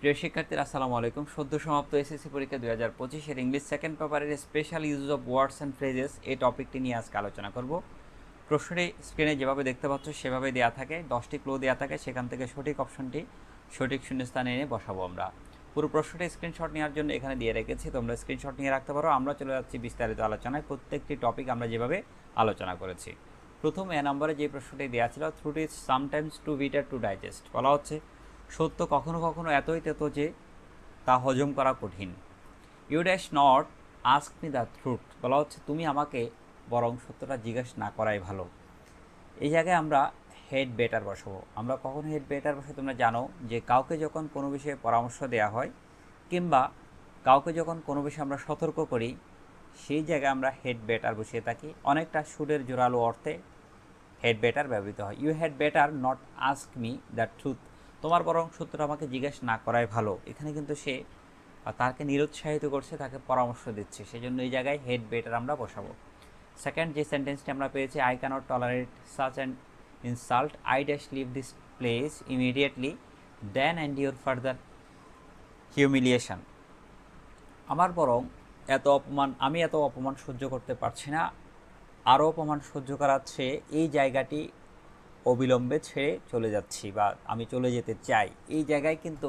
প্রিয় শিক্ষার্থীরা, আসসালামু আলাইকুম। সদ্য সমাপ্ত এসএসসি পরীক্ষা দুই হাজার পঁচিশের ইংলিশ সেকেন্ড পেপারের special use of words and phrases এই টপিকটি নিয়ে আজকে আলোচনা করব। প্রশ্নটি স্ক্রিনে যেভাবে দেখতে পাচ্ছ সেভাবে দেওয়া থাকে। দশটি ক্লো দেওয়া থাকে। সেখান থেকে সঠিক অপশনটি সঠিক শূন্যস্থানে এনে বসাবো আমরা। পুরো প্রশ্নটি স্ক্রিনশট নেওয়ার জন্য এখানে দিয়ে রেখেছি। তোমরা স্ক্রিনশট নিয়ে রাখতে পারো। আমরা চলে যাচ্ছি বিস্তারিত আলোচনায়। প্রত্যেকটি টপিক আমরা যেভাবে আলোচনা করেছি। প্রথম এ নম্বরে যে প্রশ্নটি দেওয়া ছিল truth is sometimes too bitter to digest বলা হচ্ছে। সত্য কখনো কখনো এতই তেতো যে তা হজম করা কঠিন। You dash not ask me the truth বলা হচ্ছে তুমি আমাকে বরং সত্যটা জিজ্ঞেস না করাই ভালো। এই জায়গায় আমরা হেড বেটার বসাবো। আমরা কখন হেড বেটার বসে তোমরা জানো যে কাউকে যখন কোনো বিষয়ে পরামর্শ দেওয়া হয় কিংবা কাউকে যখন কোনো বিষয়ে আমরা সতর্ক করি, সেই জায়গায় আমরা হেড বেটার বসিয়ে থাকি। অনেকটা সুরের জোরালো অর্থে হেড বেটার ব্যবহৃত হয়। You had better not ask me the truth তোমার বরং সত্যটা আমাকে জিজ্ঞেস না করাই ভালো। এখানে কিন্তু সে তাকে নিরুৎসাহিত করছে, তাকে পরামর্শ দিচ্ছে। সেই জন্য এই জায়গায় হেড বেটার আমরা বসাবো। সেকেন্ড যে সেন্টেন্সটি আমরা পেয়েছি I cannot tolerate such and insult I dash leave this place immediately then and your further humiliation আমার বরং এত অপমান, আমি এত অপমান সহ্য করতে পারছি না। আরও অপমান সহ্য করার চেয়ে এই জায়গাটি অবিলম্বে ছেড়ে চলে যাচ্ছি বা আমি চলে যেতে চাই। এই জায়গায় কিন্তু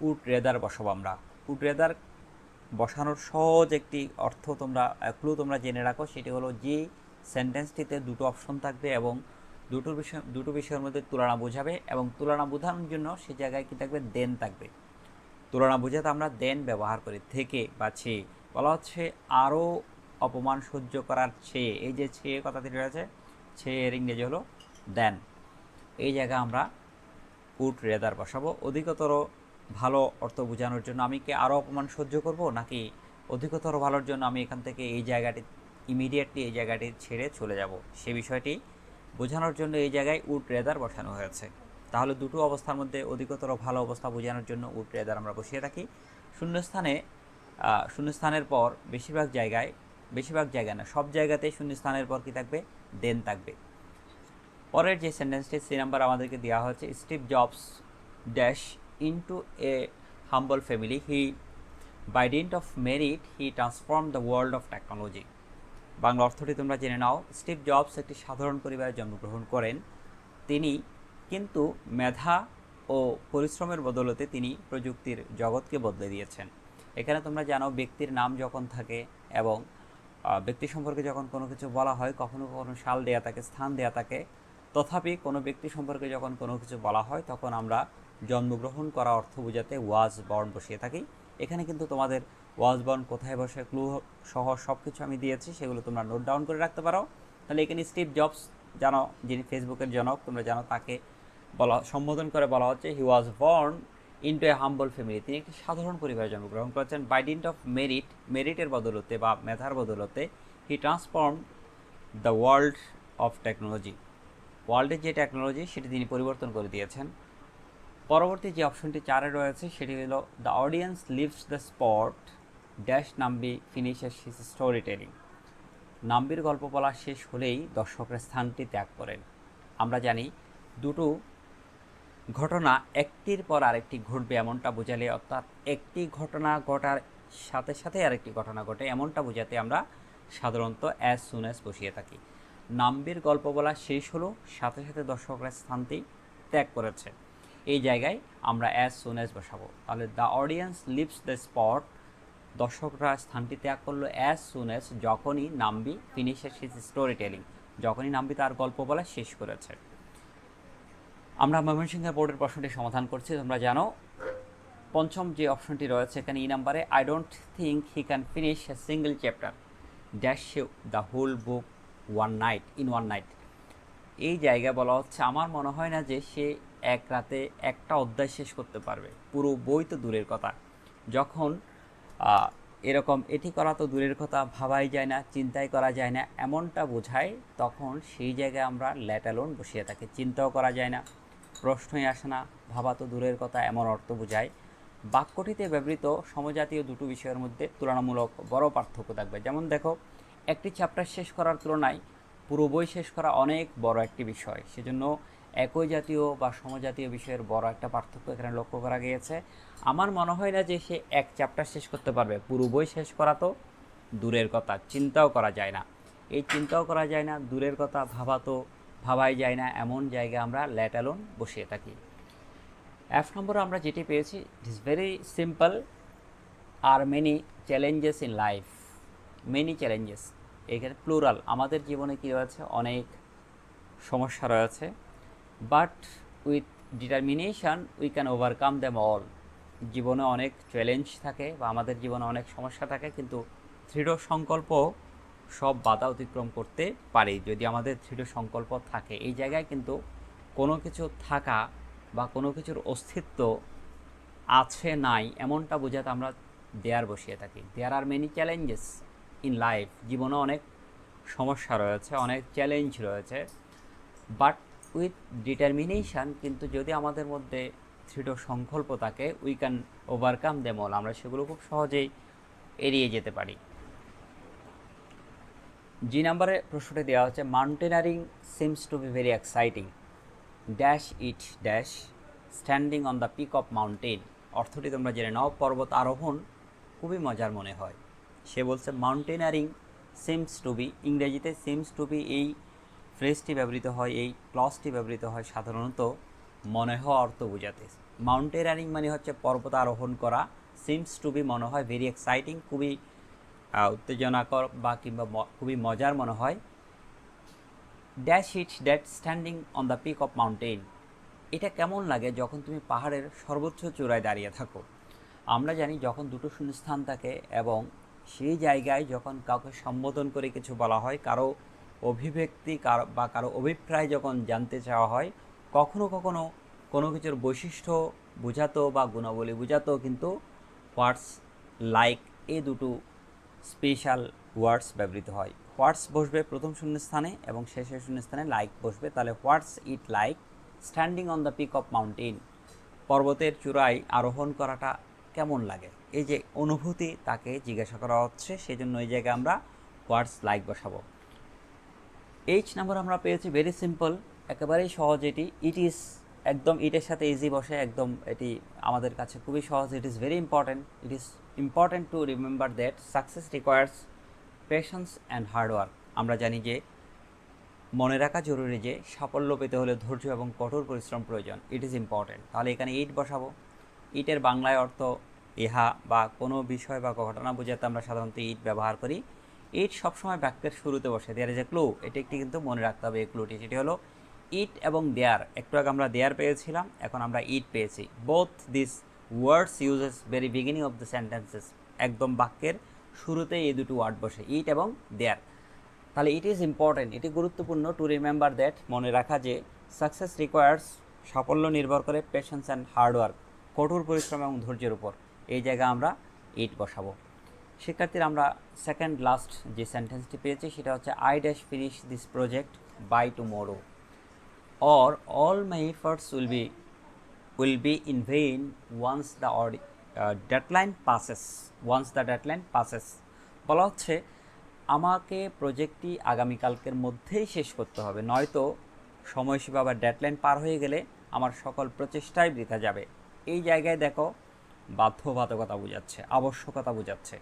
উট রেদার বসাবো আমরা। উট রেদার বসানোর সহজ একটি অর্থ তোমরা ক্লু তোমরা জেনে রাখো, সেটি হলো যে সেন্টেন্সটিতে দুটো অপশন থাকবে এবং দুটো বিষয়, দুটো বিষয়ের মধ্যে তুলনা বোঝাবে এবং তুলনা বোঝানোর জন্য সে জায়গায় কি থাকবে? দেন থাকবে। তুলনা বোঝাতে আমরা দেন ব্যবহার করি, থেকে বা ছে। বলা হচ্ছে আরও অপমান সহ্য করার চেয়ে এই যে ছে কথাটি রয়েছে, ছে এর ইংরেজি হলো দেন। এই জায়গায় আমরা উড রেদার বসাবো। অধিকতর ভালো অর্থ বোঝানোর জন্য আমি কি আরও অপমান সহ্য করব? নাকি অধিকতর ভালোর জন্য আমি এখান থেকে এই জায়গাটি ইমিডিয়েটলি এই জায়গাটি ছেড়ে চলে যাব? সে বিষয়টি বোঝানোর জন্য এই জায়গায় উড রেদার বসানো হয়েছে। তাহলে দুটো অবস্থার মধ্যে অধিকতর ভালো অবস্থা বোঝানোর জন্য উড রেদার আমরা বসিয়ে রাখি। শূন্যস্থানে শূন্যস্থানের পর বেশিরভাগ জায়গায় বেশিরভাগ জায়গায় না, সব জায়গাতেই শূন্যস্থানের পর কি থাকবে? দেন থাকবে। পরের যে সেন্টেন্সটি, সি নাম্বার আমাদেরকে দেওয়া হচ্ছে Steve Jobs dash into a humble family. He by dint of merit, he transform the world of technology. Bangla অর্থটি তোমরা জেনে নাও, স্টিভ জবস একটি সাধারণ পরিবারে জন্মগ্রহণ করেন। তিনি কিন্তু মেধা ও পরিশ্রমের বদলতে তিনি প্রযুক্তির জগৎকে বদলে দিয়েছেন। এখানে তোমরা জানো, ব্যক্তির নাম যখন থাকে এবং ব্যক্তি সম্পর্কে যখন কোনো কিছু বলা হয়, কখনো কখনো সাল দেয়া থাকে, স্থান দেয়া থাকে তথাপি কোনো ব্যক্তি সম্পর্কে যখন কোনো কিছু বলা হয়, তখন আমরা জন্মগ্রহণ করা অর্থ বোঝাতে ওয়াজ বর্ণ বসিয়ে থাকি। এখানে কিন্তু তোমাদের ওয়াজ বর্ণ, কোথায় বসে, ক্লু সহ সব কিছু আমি দিয়েছি, সেগুলো তোমরা নোট ডাউন করে রাখতে পারো। তাহলে এখানে স্টিভ জবস জানো, যিনি ফেসবুকের জনক, তোমরা জানো তাকে বলা, সম্বোধন করে বলা হচ্ছে he was born into a humble family তিনি একটি সাধারণ পরিবারে জন্মগ্রহণ করেছেন। বাই ডিন্ট অফ মেরিট মেরিটের বদলতে বা মেধার বদলতে he transform the world of technology ওয়ার্ল্ডের যে টেকনোলজি সেটি তিনি পরিবর্তন করে দিয়েছেন। পরবর্তী যে অপশনটি চারে রয়েছে, সেটি হলো the audience leaves the spot dash Nambi finishes his story telling নাম্বির গল্প বলা শেষ হলেই দর্শকরা স্থানটি ত্যাগ করেন। আমরা জানি, দুটো ঘটনা একটির পর আরেকটি ঘটবে, এমনটা বোঝালে, অর্থাৎ একটি ঘটনা ঘটার সাথে সাথে আরেকটি ঘটনা ঘটে, এমনটা বোঝাতে আমরা সাধারণত অ্যাজ সুন অ্যাজ বসিয়ে থাকি। নাম্বির গল্প বলা শেষ হলো, সাথে সাথে দর্শকরা স্থানটি ত্যাগ করেছে। এই জায়গায় আমরা অ্যাজ সুন অ্যাজ বসাবো। তাহলে the audience leaves the spot দর্শকরা স্থানটি ত্যাগ করল অ্যাজ সুন অ্যাজ যখনই Nambi finishes his story telling যখনই নাম্বি তার গল্প বলা শেষ করেছে। আমরা ময়মনসিংহের বোর্ডের প্রশ্নটি সমাধান করছি, তোমরা জানো, পঞ্চম যে অপশনটি রয়েছে এখানে এই নাম্বারে I don't think he can finish a single chapter dash the whole book one night in one night এই জায়গায় বলা হচ্ছে, আমার মনে হয় না যে সে এক রাতে একটা অধ্যায় শেষ করতে পারবে। পুরো বই তো দূরের কথা। যখন এরকম এটি করা তো দূরের কথা, ভাবাই যায় না, চিন্তাই করা যায় না, এমনটা বোঝায়, তখন সেই জায়গায় আমরা ল্যাটালোন বসিয়ে থাকি। চিন্তাও করা যায় না, প্রশ্নই আসে না, ভাবা তো দূরের কথা, এমন অর্থ বোঝায়। বাক্যটিতে ব্যবহৃত সমজাতীয় দুটো বিষয়ের মধ্যে তুলনামূলক বড় পার্থক্য থাকবে। যেমন দেখো একটি চ্যাপ্টার শেষ করার তুলনায় পুরো বই শেষ করা অনেক বড় একটি বিষয়। সেজন্য একই জাতীয় বা সমজাতীয় বিষয়ের বড় একটা পার্থক্য এখানে লক্ষ্য করা গিয়েছে। আমার মনে হয় না যে সে এক চ্যাপ্টার শেষ করতে পারবে। পুরো বই শেষ করা তো দূরের কথা, চিন্তাও করা যায় না। এই চিন্তাও করা যায় না, দূরের কথা ভাবা তো ভাবাই যায় না, এমন জায়গায় আমরা ল্যাট অ্যালোন বসিয়ে থাকি। এফ নম্বরে আমরা যেটি পেয়েছি it is very simple are many challenges in life many challenges এখানে প্লুরাল আমাদের জীবনে কী রয়েছে? অনেক সমস্যা রয়েছে but with determination we can overcome them all জীবনে অনেক চ্যালেঞ্জ থাকে বা আমাদের জীবনে অনেক সমস্যা থাকে, কিন্তু দৃঢ় সংকল্প সব বাধা অতিক্রম করতে পারি। যদি আমাদের দৃঢ় সংকল্প থাকে, এই জায়গায় কিন্তু কোনো কিছু থাকা বা কোনো কিছুর অস্তিত্ব আছে, নাই, এমনটা বোঝাতে আমরা দেয়ার বসিয়ে থাকি। There are many challenges in life জীবনে অনেক সমস্যা রয়েছে, অনেক চ্যালেঞ্জ রয়েছে বাট উইথ ডিটারমিনেশান কিন্তু যদি আমাদের মধ্যে দৃঢ় সংকল্প থাকে we can overcome them all আমরা সেগুলো খুব সহজেই এড়িয়ে যেতে পারি। জি নাম্বারে প্রশ্নটি দেওয়া হচ্ছে mountaineering seems to be very exciting dash it dash standing on the peak of mountain অর্থটি তোমরা জেনে নাও, পর্বত আরোহণ খুবই মজার মনে হয়। সে বলছে মাউন্টেনারিং সিমস টু বি ইংরেজিতে সিমস টু বি এই ফ্রেজটি ব্যবহৃত হয়, এই ক্লসটি ব্যবহৃত হয় সাধারণত মনে হওয়া অর্থ বোঝাতে। মাউন্টেনারিং মানে হচ্ছে পর্বত আরোহণ করা। সিমস টু বি মনে হয় ভেরি এক্সাইটিং খুবই উত্তেজনাকর বা কিংবা খুবই মজার মনে হয়। Dash it that standing on the peak of mountain এটা কেমন লাগে যখন তুমি পাহাড়ের সর্বোচ্চ চূড়ায় দাঁড়িয়ে থাকো? আমরা জানি যখন দুটো শূন্যস্থান থাকে এবং সেই জায়গায় যখন কাউকে সম্বোধন করে কিছু বলা হয়, কারও অভিব্যক্তি কারও, বা কারও অভিপ্রায় যখন জানতে চাওয়া হয়, কখনো কখনো কোনো কিছুর বৈশিষ্ট্য বোঝাতো বা গুণাবলী বোঝাতো, কিন্তু হোয়াটস লাইক এই দুটো স্পেশাল ওয়ার্ডস ব্যবহৃত হয়। হোয়াটস বসবে প্রথম শূন্যস্থানে এবং শেষের শূন্যস্থানে লাইক বসবে। তাহলে what's it like standing on the peak of mountain পর্বতের চূড়ায় আরোহণ করাটা কেমন লাগে? এই যে অনুভূতি তাকে জিজ্ঞাসা করা হচ্ছে সেই জন্য এই জায়গায় আমরা হোয়াটস লাইক বসাবো। এইচ নাম্বার আমরা পেয়েছি ভেরি সিম্পল একেবারেই সহজ এটি। ইট ইজ একদম ইটের সাথে ইজি বসে, একদম এটি আমাদের কাছে খুবই সহজ। It is very important it is important to remember that success requires patience and hard work আমরা জানি যে মনে রাখা জরুরি যে সাফল্য পেতে হলে ধৈর্য এবং কঠোর পরিশ্রম প্রয়োজন। ইট ইজ ইম্পর্ট্যান্ট তাহলে এখানে ইট বসাবো। ইটের বাংলায় অর্থ ইহা বা কোনো বিষয় বা ঘটনা বোঝাতে আমরা সাধারণত ইট ব্যবহার করি। ইট সবসময় বাক্যের শুরুতে বসে। দেয়ার এ ক্লু এটি একটি কিন্তু মনে রাখতে হবে এই ক্লুটি সেটি হলো, ইট এবং দেয়ার। একটু আগে আমরা দেয়ার পেয়েছিলাম, এখন আমরা ইট পেয়েছি। Both this words uses very beginning of the sentences একদম বাক্যের শুরুতেই এই দুটো ওয়ার্ড বসে। ইট এবং দেয়ার তাহলে ইট ইজ ইম্পর্টেন্ট এটি গুরুত্বপূর্ণ টু রিমেম্বার দ্যাট মনে রাখা যে সাকসেস রিকোয়ার্স সাফল্য নির্ভর করে পেশেন্স অ্যান্ড হার্ডওয়ার্ক কঠোর পরিশ্রম এবং ধৈর্যের উপর এই জায়গায় আমরা ইট বসাবো। শিক্ষার্থীরা আমরা সেকেন্ড লাস্ট যে সেন্টেন্সটি পেয়েছি সেটা হচ্ছে I dash finish this project by tomorrow or all my efforts will be will be in vain once the audi- uh, deadline passes once the deadline passes. বলা হচ্ছে আমাকে প্রজেক্টটি আগামীকালকের মধ্যেই শেষ করতে হবে। নয়তো সময়সীমা বা ডেডলাইন পার হয়ে গেলে আমার সকল প্রচেষ্টাই বৃথা যাবে। এই জায়গায় দেখো বাধ্যবাধকতা বোঝাচ্ছে, আবশ্যকতা বোঝাচ্ছে।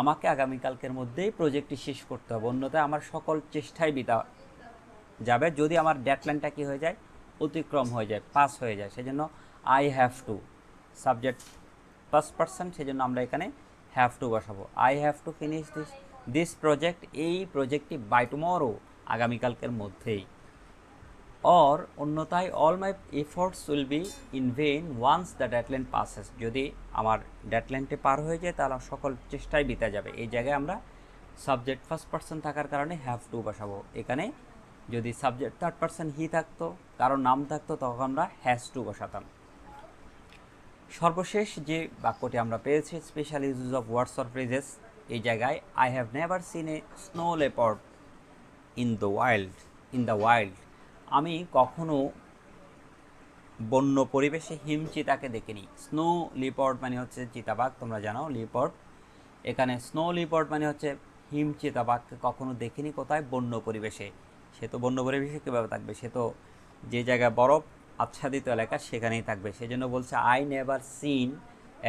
আমাকে আগামীকালকের মধ্যেই প্রজেক্টটি শেষ করতে হবে। অন্যথায় আমার সকল চেষ্টাই বিতা যাবে। যদি আমার ডেডলাইনটা কী হয়ে যায়? অতিক্রম হয়ে যায় পাস হয়ে যায়। সেজন্য I have to subject first person সেজন্য আমরা এখানে হ্যাভ টু বসাবো। I have to finish this this project এই প্রজেক্টটি বাই টুমরো আগামীকালকের মধ্যেই। অর অন্যথায় all my efforts will be in vain once the deadline passes যদি আমার ডেডলাইনটি পার হয়ে যায়, তাহলে সকল চেষ্টাই বিতা যাবে। এই জায়গায় আমরা সাবজেক্ট ফার্স্ট পার্সন থাকার কারণে হ্যাভ টু বসাবো। এখানে যদি সাবজেক্ট থার্ড পার্সন হি থাকতো কারও নাম থাকতো, তখন আমরা হ্যাজ টু বসাতাম। সর্বশেষ যে বাক্যটি আমরা পেয়েছি special use of words or phrases এই জায়গায় I have never seen a snow leopard in the wild in the wild আমি কখনো বন্য পরিবেশে হিম চিতাকে দেখিনি। স্নো লিপর্ড মানে হচ্ছে চিতাবাঘ, তোমরা জানো লিপর্ড এখানে স্নো লিপর্ড মানে হচ্ছে হিম চিতাবাঘকে কখনো দেখিনি কোথায়? বন্য পরিবেশে। সে তো বন্য পরিবেশে কীভাবে থাকবে? সে তো যে জায়গায় বরফ আচ্ছাদিত এলাকা, সেখানেই থাকবে। সেজন্য বলছে I never seen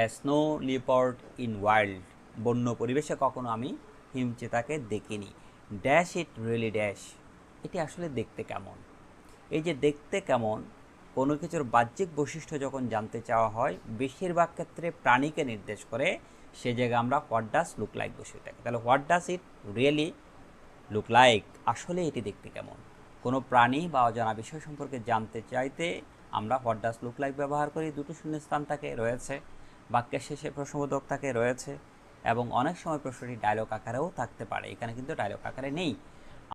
a snow leopard in wild বন্য পরিবেশে কখনো আমি হিমচেতাকে দেখিনি। ড্যাশ ইট রিয়েলি ড্যাশ এটি আসলে দেখতে কেমন? এই যে দেখতে কেমন, কোনো কিছুর বাহ্যিক বৈশিষ্ট্য যখন জানতে চাওয়া হয়, বেশিরভাগ ক্ষেত্রে প্রাণীকে নির্দেশ করে সে জায়গায় আমরা হোয়াট ডাস লুক লাইক বসে থাকি। তাহলে what does it really look like আসলে এটি দেখতে কেমন? কোনো প্রাণী বা অজানা বিষয় সম্পর্কে জানতে চাইতে আমরা হোয়াট ডাস লুক লাইক ব্যবহার করি, দুটো শূন্যস্থান থাকে রয়েছে, বাক্যের শেষে প্রশ্নবোধক থাকে রয়েছে, এবং অনেক সময় প্রশ্নটি ডায়লগ আকারেও থাকতে পারে। এখানে কিন্তু ডায়লগ আকারে নেই।